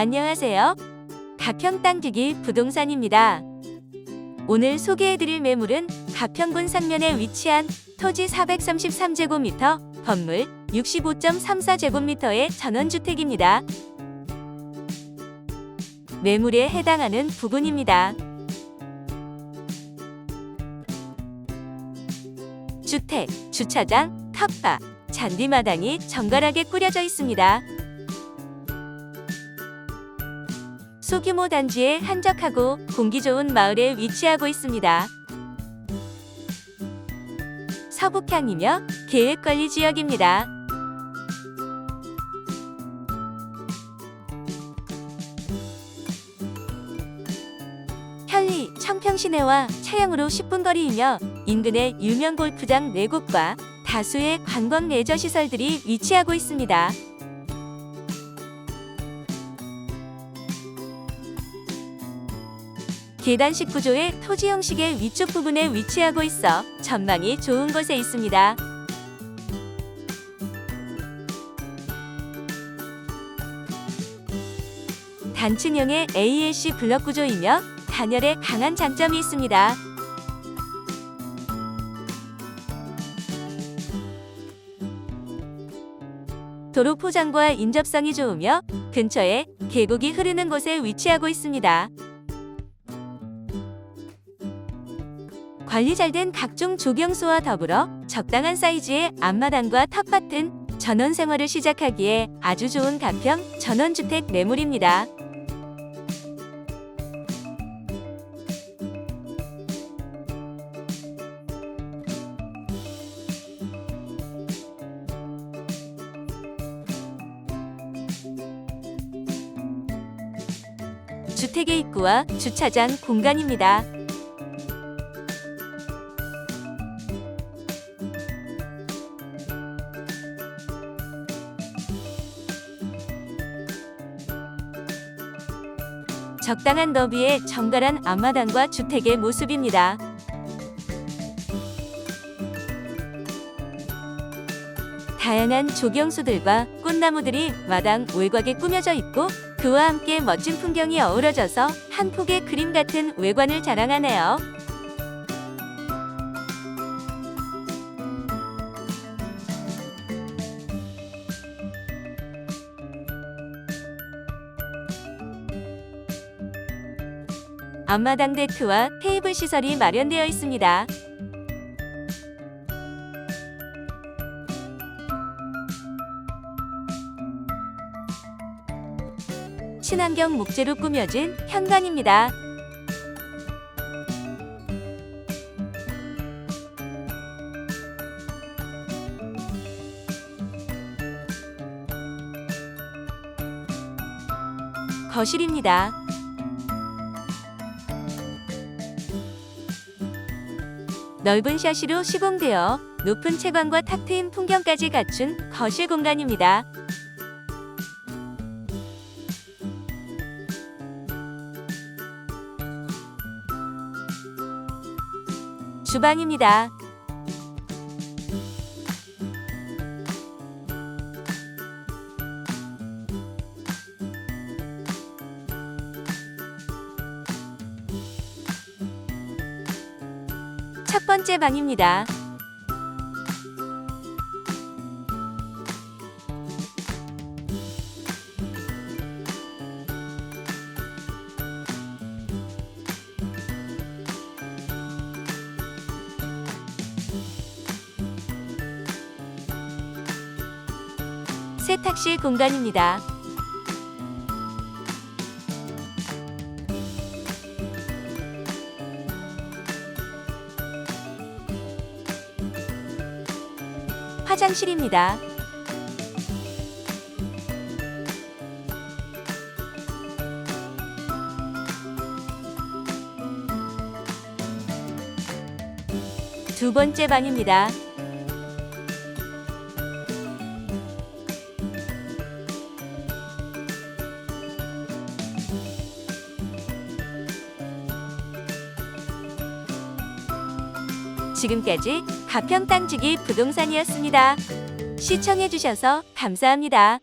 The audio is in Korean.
안녕하세요. 가평 땅지기 부동산입니다. 오늘 소개해드릴 매물은 가평군 상면에 위치한 토지 433제곱미터, 건물 65.34제곱미터의 전원주택입니다. 매물에 해당하는 부분입니다. 주택, 주차장, 텃밭, 잔디마당이 정갈하게 꾸려져 있습니다. 소규모 단지에 한적하고 공기 좋은 마을에 위치하고 있습니다. 서북향이며 계획관리 지역입니다. 현리, 청평시내와 차량으로 10분 거리이며 인근에 유명 골프장 4곳과 다수의 관광 레저 시설들이 위치하고 있습니다. 계단식 구조의 토지 형식의 위쪽 부분에 위치하고 있어 전망이 좋은 곳에 있습니다. 단층형의 ALC 블럭 구조이며 단열에 강한 장점이 있습니다. 도로 포장과 인접성이 좋으며 근처에 계곡이 흐르는 곳에 위치하고 있습니다. 관리 잘 된 각종 조경수와 더불어 적당한 사이즈의 앞마당과 텃밭은 전원 생활을 시작하기에 아주 좋은 가평 전원주택 매물입니다. 주택의 입구와 주차장 공간입니다. 적당한 너비의 정갈한 앞마당과 주택의 모습입니다. 다양한 조경수들과 꽃나무들이 마당 외곽에 꾸며져 있고 그와 함께 멋진 풍경이 어우러져서 한 폭의 그림 같은 외관을 자랑하네요. 앞마당 데크와 테이블 시설이 마련되어 있습니다. 친환경 목재로 꾸며진 현관입니다. 거실입니다. 넓은 샤시로 시공되어 높은 채광과 탁 트인 풍경까지 갖춘 거실 공간입니다. 주방입니다. 첫 번째 방입니다. 세탁실 공간입니다. 화장실입니다. 두 번째 방입니다. 지금까지 가평 땅지기 부동산이었습니다. 시청해주셔서 감사합니다.